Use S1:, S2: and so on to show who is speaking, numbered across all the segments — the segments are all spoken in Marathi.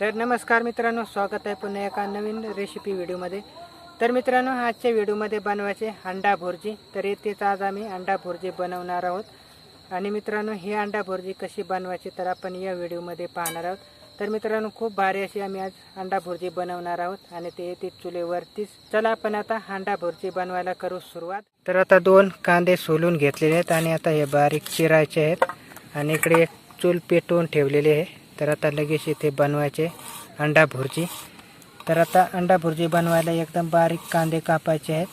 S1: तर नमस्कार मित्रांनो स्वागत आहे पुन्हा एका नवीन रेसिपी व्हिडिओमध्ये तर मित्रांनो आजच्या व्हिडिओमध्ये बनवायचे अंडा भुर्जी. तर येथेच आज आम्ही अंडा भुर्जी बनवणार आहोत. आणि मित्रांनो ही अंडा भुर्जी कशी बनवायची तर आपण या व्हिडिओमध्ये पाहणार आहोत. तर मित्रांनो खूप भारी अशी आम्ही आज अंडा भुर्जी बनवणार आहोत. आणि ते येते चुलीवरतीच चला आपण आता अंडा भुर्जी बनवायला करू सुरुवात. तर आता दोन कांदे सोलून घेतलेले आहेत आणि आता हे बारीक चिरायचे आहेत. आणि इकडे एक चूल पेटवून ठेवलेली आहे. तर आता लगेच इथे बनवायचे अंडा भुर्जी. तर आता अंडा भुर्जी बनवायला एकदम बारीक कांदे कापायचे आहेत.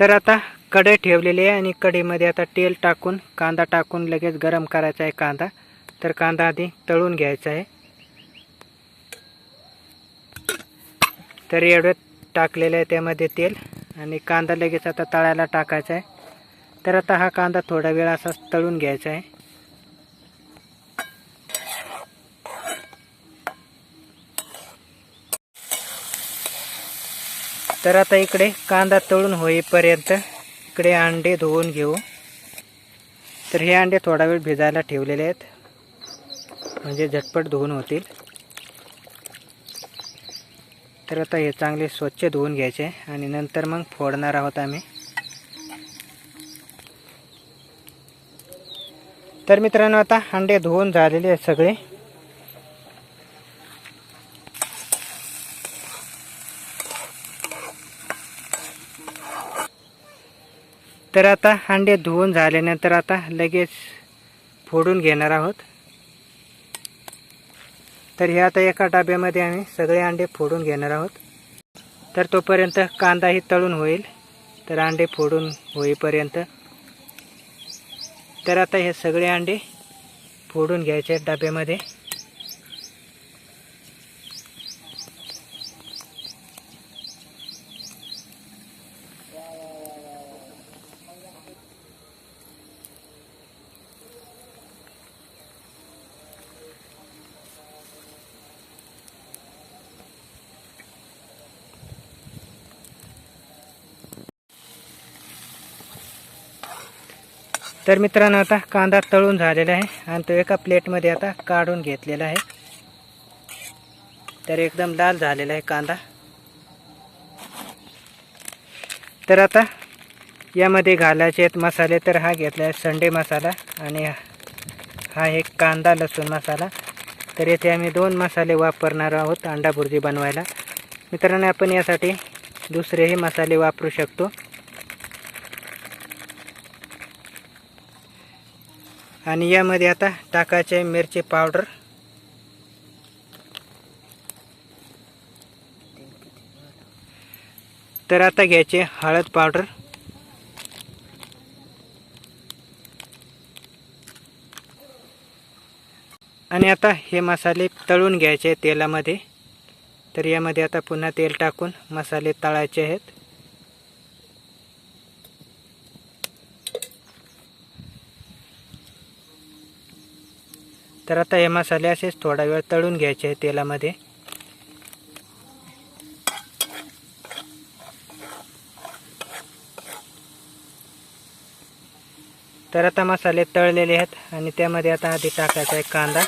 S1: तर आता कढई ठेवलेली आहे आणि कढईमध्ये आता तेल टाकून कांदा टाकून लगेच गरम करायचा आहे कांदा. तर कांदा आधी तळून घ्यायचा आहे. तर एवढं टाकलेलं आहे त्यामध्ये तेल आणि कांदा लगेच आता तळायला टाकायचा आहे. तर आता हा कांदा थोडा वेळ असा तळून घ्यायचा आहे. तर आता इकडे कांदा तळून होईपर्यंत इकडे अंडे धुवून घेऊ. तर हे अंडे थोडा वेळ भिजायला ठेवलेले आहेत. म्हणजे झटपट धुवून होतील. तर आता हे चांगले स्वच्छ धुवून घ्यायचे आणि नंतर मग फोडणार आहोत आम्ही. तर मित्रांनो आता अंडे धुवून झालेले आहेत सगळे. तर आता अंडे धुवून झाल्यानंतर आता लगेच फोडून घेणार आहोत. तर हे आता एका डब्यामध्ये आम्ही सगळे अंडे फोडून घेणार आहोत. तर तोपर्यंत कांदाही तळून होईल. तर अंडे फोडून होईपर्यंत. तर आता हे सगळे अंडे फोडून घ्यायचे डब्यामध्ये. तर मित्रांनो आता कांदा तळून झालेला आहे आणि तो एका प्लेटमध्ये आता काढून घेतलेला आहे. तर एकदम लाल झालेला आहे कांदा. तर आता यामध्ये घालायचे आहेत मसाले. तर हा घेतला आहे संडे मसाला आणि हा एक कांदा लसूण मसाला. तर येथे आम्ही दोन मसाले वापरणार आहोत अंडा भुर्जी बनवायला. मित्रांनो आपण यासाठी दुसरेही मसाले वापरू शकतो. आणि यामध्ये आता टाकायचे मिरची पावडर. तर आता घ्यायचे हळद पावडर. आणि आता हे मसाले तळून घ्यायचे तेलामध्ये. तर यामध्ये आता पुन्हा तेल टाकून मसाले तळायचे आहेत. तर आता हे मसाले असेच थोडा वेळ तळून घ्यायचे आहे तेलामध्ये. तर आता मसाले तळलेले आहेत आणि त्यामध्ये आता आधी टाकायचा आहे कांदा.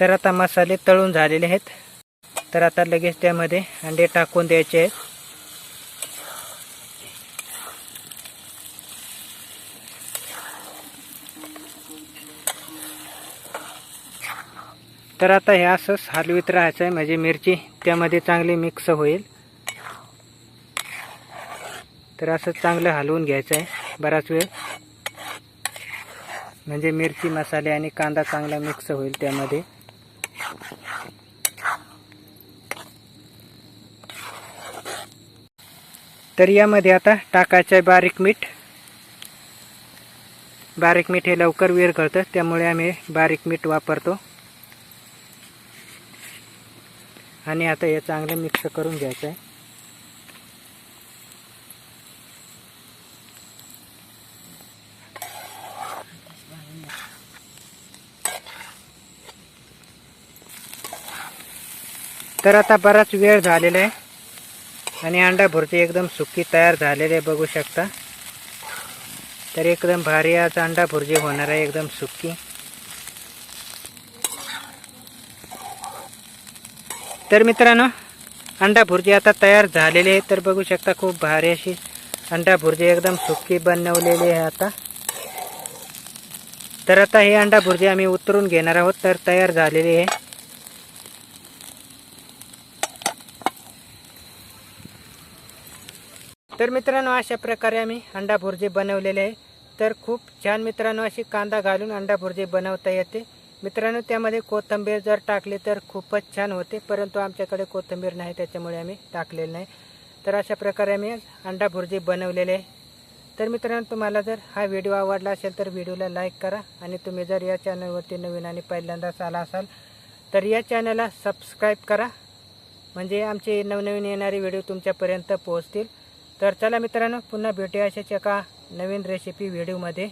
S1: तर आता मसाले तळून झालेले आहेत. तर आता लगेच त्यामध्ये अंडे टाकून द्यायचे आहेत. तर आता हे असंच हलवीत राहायचं आहे. म्हणजे मिरची त्यामध्ये चांगली मिक्स होईल. तर असं चांगलं हलवून घ्यायचं आहे बराच वेळ. म्हणजे मिरची मसाले आणि कांदा चांगला मिक्स होईल त्यामध्ये. तर यामध्ये आता टाकायचं आहे बारीक मीठ. बारीक मीठ हे लवकर विरघळतं त्यामुळे आम्ही बारीक मीठ वापरतो. आणि आता हे चांगलं मिक्स करून घ्यायचं आहे तर आता बराच वेळ झालेला आहे. आणि अंडा भुर्जी एकदम सुकी तयार झालेली आहे बघू शकता. तर एकदम भारी आज अंडा भुर्जी होणार आहे एकदम सुकी. तर मित्रांनो अंडा भुर्जी आता तयार झालेली आहे तर बघू शकता खूप भारी अशी अंडा भुर्जी एकदम सुकी बनवलेली आहे आता. तर आता हे अंडा भुर्जी आम्ही उतरून घेणार आहोत तर तयार झालेली आहे. तर मित्रांनो अशा प्रकारे आम्ही अंडा भुर्जी बनवलेले आहे. तर खूप छान मित्रांनो अशी कांदा घालून अंडा भुर्जी बनवता येते. मित्रांनो त्यामध्ये कोथिंबीर जर टाकली तर खूपच छान होते परंतु आमच्याकडे कोथिंबीर नाही त्याच्यामुळे आम्ही टाकलेलं नाही. तर अशा प्रकारे आम्ही अंडा भुर्जी बनवलेले आहे. तर मित्रांनो तुम्हाला जर हा व्हिडिओ आवडला असेल तर व्हिडिओला लाईक करा आणि तुम्ही जर या चॅनलवरती नवीन आणि पहिल्यांदाच आला असाल तर या चॅनलला सबस्क्राईब करा. म्हणजे आमचे नवनवीन येणारे व्हिडिओ तुमच्यापर्यंत पोहोचतील. तर चला मित्रांनो पुन्हा भेटूया अशाच एका नवीन रेसिपी व्हिडिओमध्ये